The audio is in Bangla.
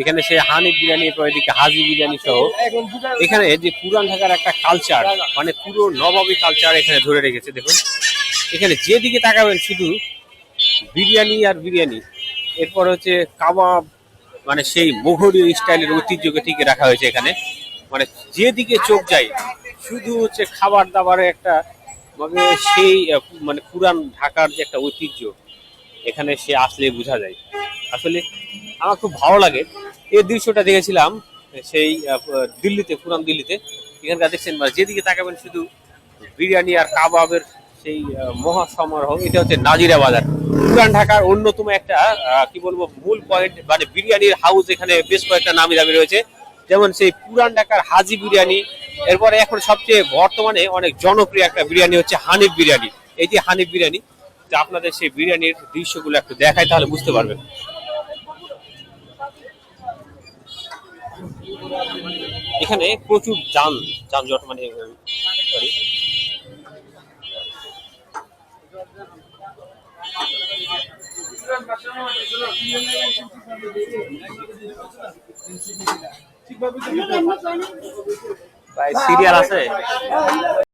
এখানে সে হানি বিরিয়ানি, এদিকে হাজি বিরিয়ানি সহ। এখানে যে পুরান ঢাকার একটা কালচার মানে পুরো নবাবী কালচার এখানে ধরে রেখেছে, দেখুন। এখানে যেদিকে তাকাবেন, শুধু বিরিয়ানি আর বিরিয়ানি। এরপর হচ্ছে কাবাব মানে সেই মোঘলীয় স্টাইলের ঐতিহ্যকে টিকে রাখা হয়েছে এখানে। মানে যেদিকে চোখ যায়, শুধু হচ্ছে খাবার দাবারের একটা মানে সেই মানে পুরান ঢাকার যে একটা ঐতিহ্য এখানে সে আসলে বোঝা যায়। আসলে আমার খুব ভালো লাগে। এই দৃশ্যটা দেখেছিলাম সেই দিল্লিতে পুরান দিল্লিতে। এখানকার দেখছেন যেদিকে তাকাবেন শুধু বিরিয়ানি আর কাবাবের সেই আহ, মহা সমারোহ এটা হচ্ছে নাজিরা বাজার। পুরান ঢাকার অন্যতম একটা কি বলব মূল পয়েন্ট মানে বিরিয়ানির হাউস এখানে বেশ কয়েকটা নামি দামি রয়েছে। যেমন সেই পুরান ঢাকার হাজি বিরিয়ানি এরপরে এখন সবচেয়ে বর্তমানে অনেক জনপ্রিয় একটা বিরিয়ানি হচ্ছে হানিফ বিরিয়ানি। এই যে হানিফ বিরিয়ানি তো আপনাদের সেই বিরিয়ানির দৃশ্যগুলো একটু দেখায় তাহলে বুঝতে পারবেন। এখানে প্রচুর যান যানজট মানে সরি সিরিয়াল আছে?